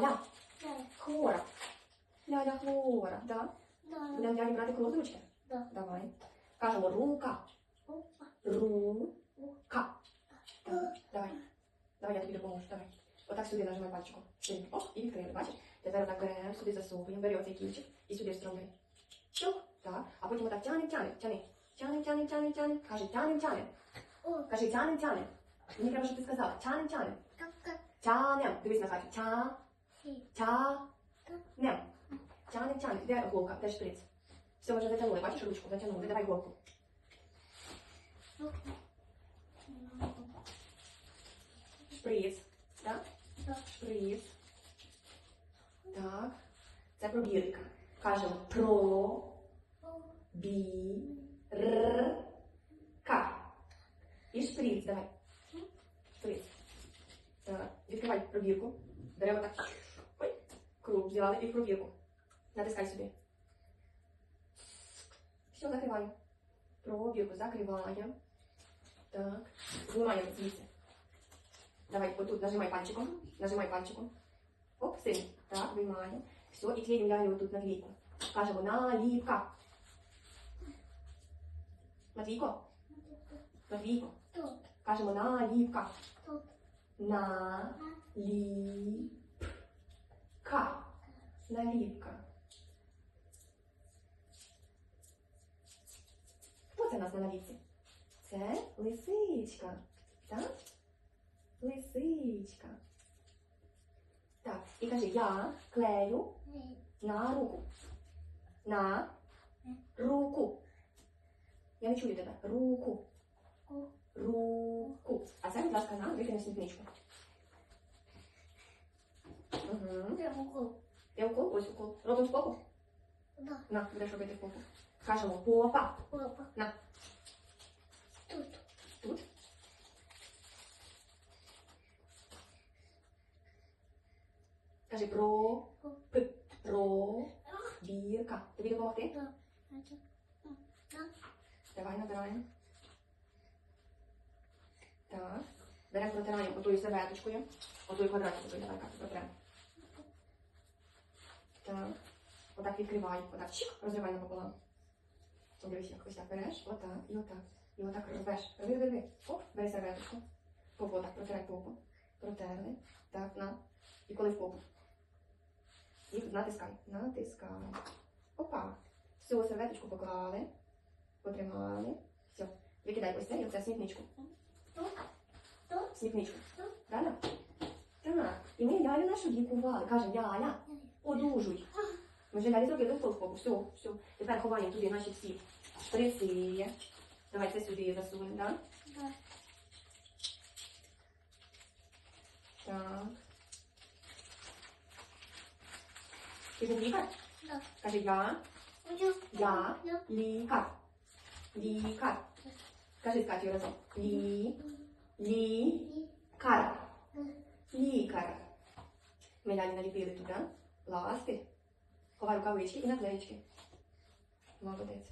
Ляля. Хвора. Ляля хвора. Да? Да. Будемо далі брати коло ручки? Да. Давай. Кажемо рука. Рука. Так, Давай. Давай, я тобі допоможу. Давай. Отак сюди нажимай пальчиком. Сюди. Оп, і відкрили. Бачиш? Тепер отак беремо, сюди засовуємо, бери оцей кінчик і сюди встромляй. Чук. Так. А потім отак тянем, тянем, тяни. Тянем, тянем, тянем, тянем. Кажи, тянем, тянем. О, Кажи, тянем, тянем. Мені треба, щоб ти сказала. Тянем, тянем. Тянем. Дивись на хаті. Тя, си. Тя, нем. Тянем, тянем. Де голка? Де шприц? Все, вже затягнули. Бачиш ручку? Затягнули. Давай голку. Шприц. Так? Шприц. Так. Це пробірка. Кажемо про, бі, р, ка. І шприц, давай. Шприц. Так. Відкривай пробірку. Беремо так. Взяли і в пробірку. Натискай сюди. Все, закриваємо. Пробірку закриваємо. Так. Знімаємо звідси. Давай, отут нажимай пальчиком. Нажимай пальчиком. Оп, сильно. Так, виймаємо. Все, і клеїмо далі отут наклейку. Кажемо наліпка. Матвійко, Матвійко. Тут. Кажемо наліпка. Тут. Наліпка. Наліпка. Хто це у нас на наліпці? Це лисичка. Так? Лисичка. Так, і кажи, я клею на руку. На руку. Я не чую тебе. Руку. Руку. А це, будь ласка, на викинь смітничку. Угу. Де укол? Ось укол. Робимо попу? Да. На, будеш робити попу. Кажемо попа. Опа. На. Тут. Тут. Кажи про. П. Про. Бірка. Тобі допомогти? Да. Давай набираємо. Так. Беремо протираємо отою серветочкою. Отою квадратикою. Давай так, протремо. Так. Отак відкривай. Отак чик, розривай напополам. Дивись, як ось так береш, отак, і отак. І отак рвеш. Рви, рви. Оп, бери серветочку. Попу отак, протирай попу. Протерли. Так, на. І коли в попу. І натискай. Натискай. Опа. Всю серветочку поклали. Потримали. Все. Викидай ось це і оце смітничку. В Смітничку. Правильно? Так. І ми лялю нашу лікували. Кажемо, ляля, одужуй. Ми вже далі зробили укол Все, все. Тепер ховаємо туди наші всі шприци. Давай це сюди засунемо, так? Да. Так. Ти був лікар? Да. Кажи, я. Я. Лікар. Лікар. Кажи з Катю разом. Лі. Лікар. Лікар. Ми далі наліпили туди пластир. Ховай рукавички і наклеїчки. Молодець.